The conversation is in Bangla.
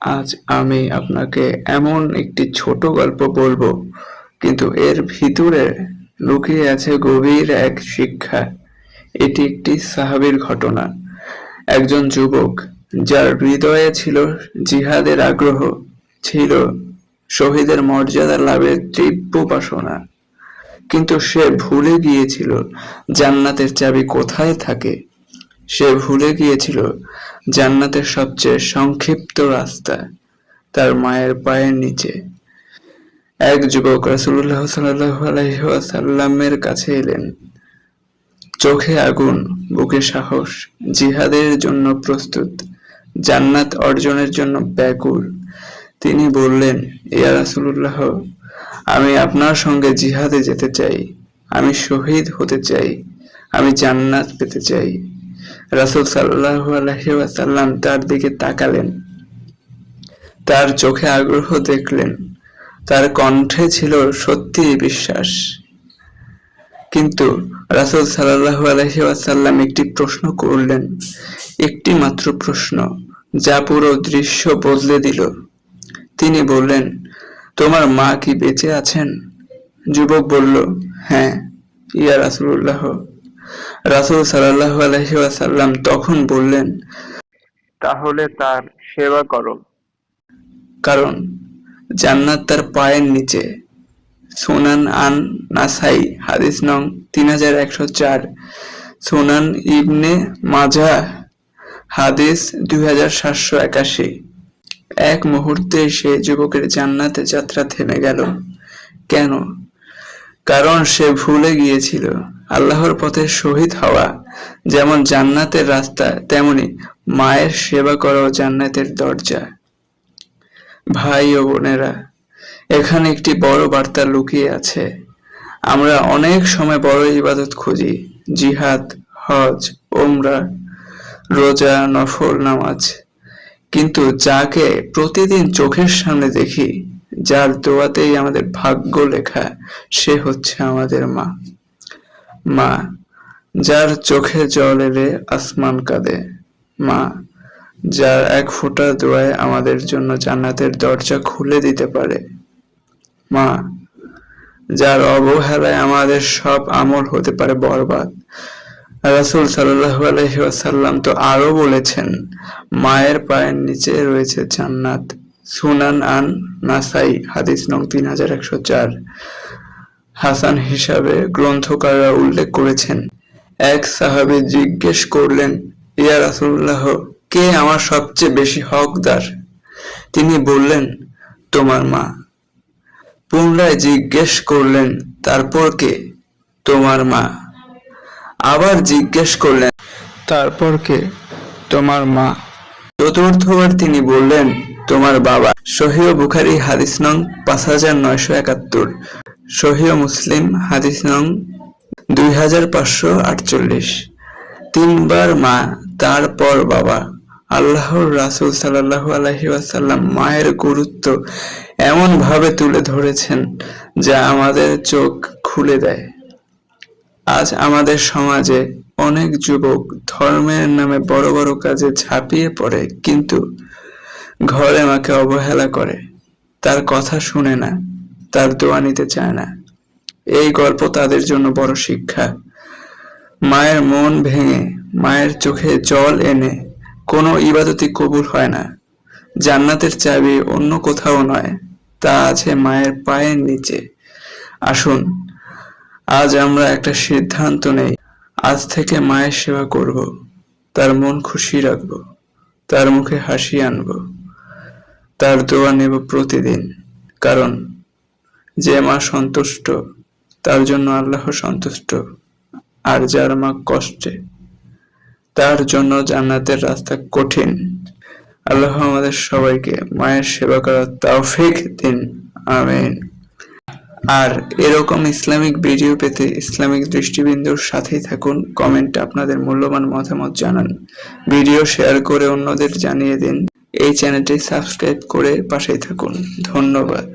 আজ আমি আপনাকে এমন একটি ছোট গল্প বলব, কিন্তু এর ভিতরে লুকিয়ে আছে গভীর এক শিক্ষা। এটি একটি সাহাবীর ঘটনা। একজন যুবক, যার হৃদয়ে ছিল জিহাদের আগ্রহ, ছিল শহীদের মর্যাদা লাভের তীব্র বাসনা কিন্তু সে ভুলে গিয়েছিল জান্নাতের চাবি কোথায় থাকে সে ভুলে গিয়েছিল জান্নাতের সবচেয়ে সংক্ষিপ্ত রাস্তা তার মায়ের পায়ের নিচে। এক যুবক রাসুল্লাহ ওয়াসাল্লামের কাছে এলেন। চোখে আগুন, বুকে সাহস, জিহাদের জন্য প্রস্তুত, জান্নাত অর্জনের জন্য ব্যাকুল। তিনি বললেন, ইয়া রাসুল্লাহ আমি আপনার সঙ্গে জিহাদে যেতে চাই, আমি শহীদ হতে চাই, আমি জান্নাত পেতে চাই। রাসূল আলাইহি তার দিকে তাকালেন। তার চোখে আগ্রহ দেখলেন। তার কণ্ঠে ছিল সত্যি বিশ্বাস। কিন্তু রাসূল সাল্লাল্লাহু আলাইহি ওয়াসাল্লাম একটি প্রশ্ন করলেন। একটি মাত্র প্রশ্ন, যা পুরো দৃশ্য বদলে দিল। তিনি বললেন, তোমার মা কি বেঁচে আছেন? যুবক বলল হ্যাঁ ইয়া রাসূলুল্লাহ। রাসূল সাল্লাল্লাহু আলাইহি ওয়াসাল্লাম তখন বললেন তাহলে তার সেবা করো। কারণ জান্নাত তার পায়ের নিচে। সোনান আন নাসাই হাদিস নং তিন হাজার একশো চার। সুনান ইবনে মাজা হাদিস দুই হাজার সাতশো একাশি। এক মুহূর্তে সে যুবকের জান্নাতে যাত্রা থেমে গেল। কেন? কারণ সে ভুলে গিয়েছিল। আল্লাহর পথে শহীদ হওয়া। যেমন জান্নাতের রাস্তা, তেমনি মায়ের সেবা করাও জান্নাতের দরজা। ভাই ও বোনেরা, এখানে একটি বড় বার্তা লুকিয়ে আছে। আমরা অনেক সময় বড় ইবাদত খুঁজি, জিহাদ, হজ ওমরা রোজা, নফল, নামাজ। কিন্তু যাকে প্রতিদিন চোখের সামনে দেখি, যার দোয়াতেই আমাদের ভাগ্য লেখা, সে হচ্ছে আমাদের মা। মা, যার চোখে জল এলে আসমান কাঁদে। মা, যার এক ফোঁটা দোয়ায় আমাদের জন্য জান্নাতের দরজা খুলে দিতে পারে। মা, যার অবহেলায় আমাদের সব আমল হতে পারে বরবাদ। রাসূল সাল্লাল্লাহু আলাইহি ওয়াসাল্লাম তো আরও বলেছেন, মায়ের পায়ের নিচে রয়েছে জান্নাত। সুনান আন নাসাই, হাদিস নং তিন হাজার একশো চার। হাসান হিসাবে গ্রন্থকাররা উল্লেখ করেছেন। এক সাহাবী জিজ্ঞেস করলেন, ইয়া রাসূলুল্লাহ, কে আমার সবচেয়ে বেশি হকদার? তিনি বললেন, তোমার মা। পুনরায় জিজ্ঞেস করলেন, তারপর কে? তোমার মা। আবার জিজ্ঞেস করলেন, তারপর কে? তোমার মা। চতুর্থবার তিনি বললেন, তোমার বাবা। সহিহ বুখারি হাদিস নং পাঁচ হাজার নয়শো একাত্তর। সহিহ মুসলিম, হাদিস নং দুই আটচল্লিশ। তিনবার মা তারপর বাবা। আল্লাহর রাসূল সাল্লাল্লাহু আলাইহি ওয়াসাল্লাম মায়ের গুরুত্ব এমন ভাবে তুলে ধরেছেন যা আমাদের চোখ খুলে দেয়। আজ আমাদের সমাজে অনেক যুবক ধর্মের নামে বড় বড় কাজে ঝাঁপিয়ে পড়ে, কিন্তু ঘরে মাকে অবহেলা করে। তার কথা শুনে না। তার দোয়া নিতে চায় না। এই গল্প তাদের জন্য বড় শিক্ষা। মায়ের মন ভেঙে, মায়ের চোখে জল এনে কোনো ইবাদতই কবুল হয় না। জান্নাতের চাবি অন্য কোথাও নয়, তা আছে মায়ের পায়ের নিচে। আসুন, আজ আমরা একটা সিদ্ধান্ত নেই, আজ থেকে মায়ের সেবা করব, তার মন খুশি রাখব, তার মুখে হাসি আনব, তার দোয়া নেব প্রতিদিন, কারণ যে মা সন্তুষ্ট, তার জন্য আল্লাহ সন্তুষ্ট। আর যার মা কষ্টে, তার জন্য জান্নাতের রাস্তা কঠিন। আল্লাহ আমাদের সবাইকে মায়ের সেবা করার তৌফিক দিন। আমিন। আর এরকম ইসলামিক ভিডিও পেতে ইসলামিক দৃষ্টিবিন্দুর সাথেই থাকুন। কমেন্টে আপনাদের মূল্যবান মতামত জানান। ভিডিও শেয়ার করে অন্যদের জানিয়ে দিন। এই চ্যানেলটি সাবস্ক্রাইব করে পাশেই থাকুন। ধন্যবাদ।